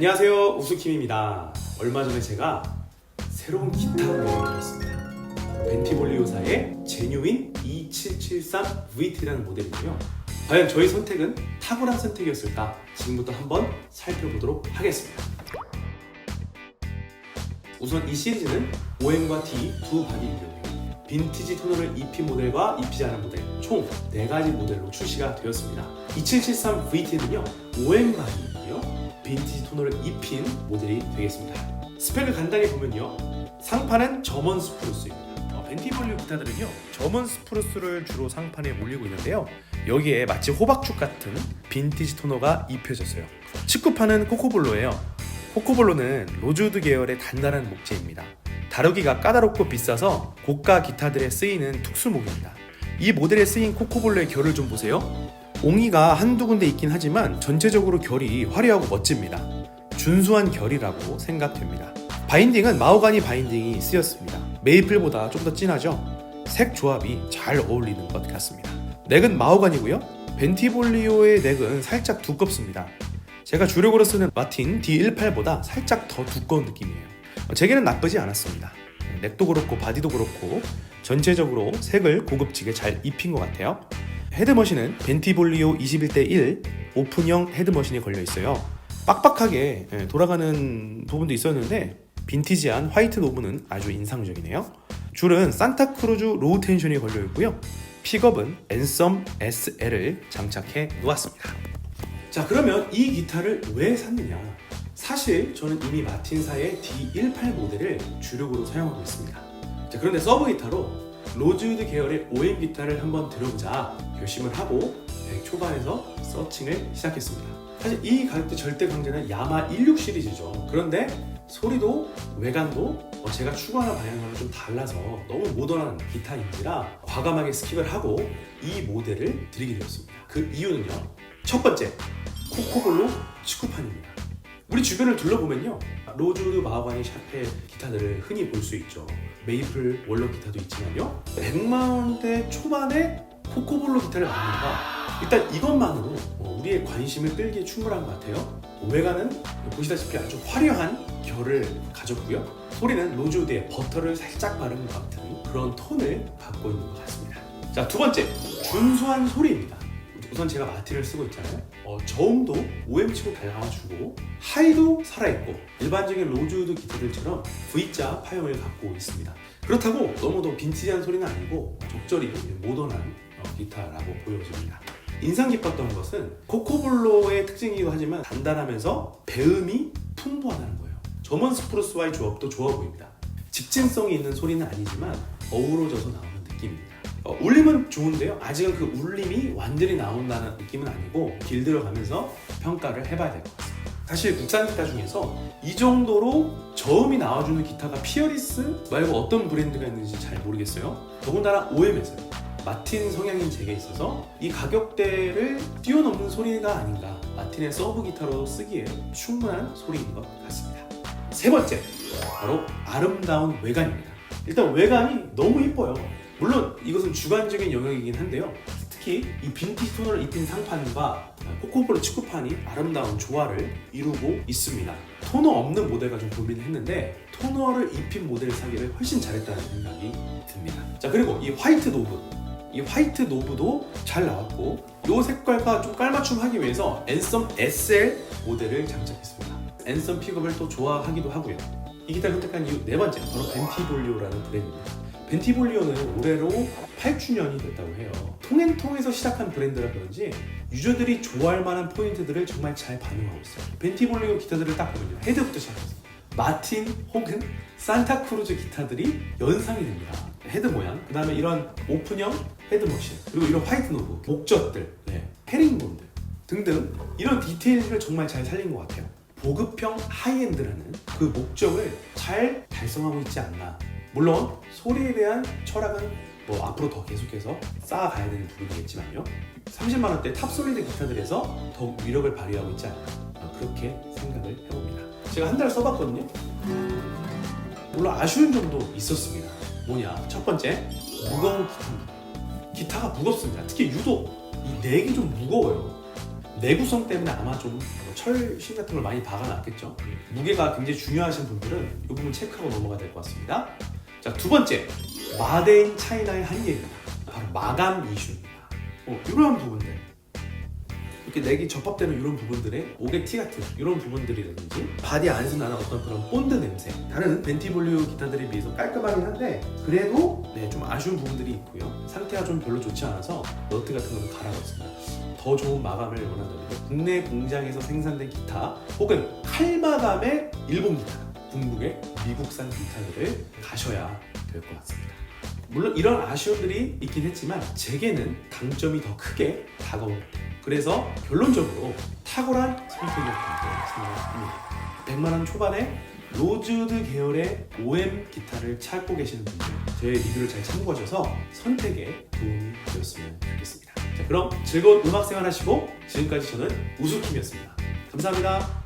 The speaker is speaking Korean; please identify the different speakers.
Speaker 1: 안녕하세요. 우수킴입니다. 얼마 전에 제가 새로운 기타 모델을 들었습니다. 벤티볼리오사의 제뉴인 2773 VT라는 모델이고요. 과연 저의 선택은 탁월한 선택이었을까? 지금부터 한번 살펴보도록 하겠습니다. 우선 이 시리즈는 OM과 T 두 바디 이용해 빈티지 토너를 EP 모델과 입히지 않은 모델 총 4가지 모델로 출시가 되었습니다. 2773 VT는요 OM 바디이고요 빈티지 토너를 입힌 모델이 되겠습니다 스펙을 간단히 보면요 상판은 점원 스프루스입니다 어, 벤티볼리오 기타들은요 점원 스프루스를 주로 상판에 올리고 있는데요 여기에 마치 호박죽 같은 빈티지 토너가 입혀졌어요 치쿠판은 코코볼로예요 코코볼로는 로즈우드 계열의 단단한 목재입니다. 다루기가 까다롭고 비싸서 고가 기타들에 쓰이는 특수목입니다. 이 모델에 쓰인 코코볼로의 결을 좀 보세요. 옹이가 한두 군데 있긴 하지만 전체적으로 결이 화려하고 멋집니다. 준수한 결이라고 생각됩니다. 바인딩은 마호가니 바인딩이 쓰였습니다. 메이플보다 좀 더 진하죠? 색 조합이 잘 어울리는 것 같습니다. 넥은 마호가니고요. 벤티볼리오의 넥은 살짝 두껍습니다. 제가 주력으로 쓰는 마틴 D18보다 살짝 더 두꺼운 느낌이에요. 어, 제게는 나쁘지 않았습니다. 넥도 그렇고 바디도 그렇고 전체적으로 색을 고급지게 잘 입힌 것 같아요. 헤드머신은 벤티볼리오 21대 1 오픈형 헤드머신이 걸려 있어요. 빡빡하게 예, 돌아가는 부분도 있었는데 빈티지한 화이트 노브는 아주 인상적이네요. 줄은 산타크루즈 로우 텐션이 걸려 있고요. 픽업은 앤썸 SL을 장착해 놓았습니다. 자 그러면 이 기타를 왜 샀느냐 사실 저는 이미 마틴사의 D18 모델을 주력으로 사용하고 있습니다 자 그런데 서브 기타로 로즈우드 계열의 OM 기타를 한번 들어보자 결심을 하고 100 초반에서 서칭을 시작했습니다. 사실 이 가격대 절대 강자는 야마 16 시리즈죠. 그런데 소리도 외관도 어, 제가 추구하는 방향과는 좀 달라서 너무 모던한 기타인지라 과감하게 스킵을 하고 이 모델을 드리게 되었습니다. 그 이유는요. 첫 번째 코코볼로 치쿠판입니다. 우리 주변을 둘러보면요. 로즈우드 마하바니 샤페 기타들을 흔히 볼 수 있죠. 메이플 월러 기타도 있지만요. 100만 원대 초반에 코코볼로 기타를 만든다. 일단 이것만으로 어, 우리의 관심을 끌기에 충분한 것 같아요. 외관은 보시다시피 아주 화려한 결을 가졌고요. 소리는 로즈우드에 버터를 살짝 바른 것 같은 그런 톤을 갖고 있는 것 같습니다. 자, 두 번째, 준수한 소리입니다. 우선 제가 마티를 쓰고 있잖아요. 어, 저음도 OM치고 잘 나와주고 하이도 살아있고 일반적인 로즈우드 기타들처럼 V자 파형을 갖고 있습니다. 그렇다고 너무도 빈티지한 소리는 아니고 적절히 모던한 어, 기타라고 보여집니다. 인상 깊었던 것은 코코볼로의 특징이기도 하지만 단단하면서 배음이 풍부하다는 거예요. 점원 스프루스와의 조합도 좋아 보입니다. 집진성이 있는 소리는 아니지만 어우러져서 나오는 느낌입니다. 어, 울림은 좋은데요. 아직은 그 울림이 완전히 나온다는 느낌은 아니고 길들여 가면서 평가를 해봐야 될 것 같습니다. 사실 국산 기타 중에서 이 정도로 저음이 나와주는 기타가 피어리스 말고 어떤 브랜드가 있는지 잘 모르겠어요. 더군다나 OM에서요. 마틴 성향인 제게 있어서 이 가격대를 뛰어넘는 소리가 아닌가 마틴의 서브 기타로 쓰기에 충분한 소리인 것 같습니다. 세 번째, 바로 아름다운 외관입니다. 일단 외관이 너무 이뻐요. 물론 이것은 주관적인 영역이긴 한데요. 특히 이 빈티지 토너를 입힌 상판과 코코볼로 치쿠판이 아름다운 조화를 이루고 있습니다. 토너 없는 모델과 좀 고민을 했는데 토너를 입힌 모델을 사기를 훨씬 잘했다는 생각이 듭니다. 자 그리고 이 화이트 노브 이 화이트 노브도 잘 나왔고 이 색깔과 좀 깔맞춤하기 위해서 앤썸 SL 모델을 장착했습니다. 앤썸 픽업을 또 좋아하기도 하고요. 이 기타를 선택한 이유 네 번째 바로 벤티볼리오라는 브랜드입니다. 벤티볼리오는 올해로 8주년이 됐다고 해요. 통행통에서 시작한 브랜드라 그런지 유저들이 좋아할 만한 포인트들을 정말 잘 반영하고 있어요. 벤티볼리오 기타들을 딱 보면요. 헤드부터 시작해서 마틴 혹은 산타크루즈 기타들이 연상이 됩니다. 헤드 모양, 그 다음에 이런 오픈형 헤드 머신, 그리고 이런 화이트 노브, 목젖들, 네, 헤링본들 등등 이런 디테일을 정말 잘 살린 것 같아요. 보급형 하이엔드라는 그 목적을 잘 달성하고 있지 않나. 물론 소리에 대한 철학은 뭐 앞으로 더 계속해서 쌓아가야 되는 부분이겠지만요. 30만 원대 탑솔리드 기타들에서 더욱 위력을 발휘하고 있지 않나. 그렇게 생각을 해봅니다. 제가 한 달 써봤거든요. 물론 아쉬운 점도 있었습니다. 뭐냐? 첫 번째, 무거운 기타입니다. 기타가 무겁습니다. 특히 유독 이 넥이 좀 무거워요. 내구성 때문에 아마 좀 철심 같은 걸 많이 박아놨겠죠. 무게가 굉장히 중요하신 분들은 이 부분 체크하고 넘어가야 될 것 같습니다. 자, 두 번째. 마데인 차이나의 한계입니다. 바로 마감 이슈입니다. 어, 이런 부분들. 이렇게 넥이 접합되는 이런 부분들에 옥의 티 같은 이런 부분들이라든지 바디 안에서 나는 어떤 그런 본드 냄새 다른 벤티볼류 기타들에 비해서 깔끔하긴 한데 그래도 네, 좀 아쉬운 부분들이 있고요 상태가 좀 별로 좋지 않아서 너트 같은 거는 갈아넣었습니다 더 좋은 마감을 원한다면 국내 공장에서 생산된 기타 혹은 칼마감의 일본 기타 중국의 미국산 기타들을 가셔야 될 것 같습니다 물론 이런 아쉬움들이 있긴 했지만 제게는 장점이 더 크게 같아요. 그래서 결론적으로 탁월한 선택이었다고 생각합니다. 100만 원 초반에 로즈우드 계열의 OM 기타를 찾고 계시는 분들 제 리뷰를 잘 참고하셔서 선택에 도움이 되었으면 좋겠습니다. 자, 그럼 즐거운 음악 생활 하시고 지금까지 저는 우수킴이었습니다. 감사합니다.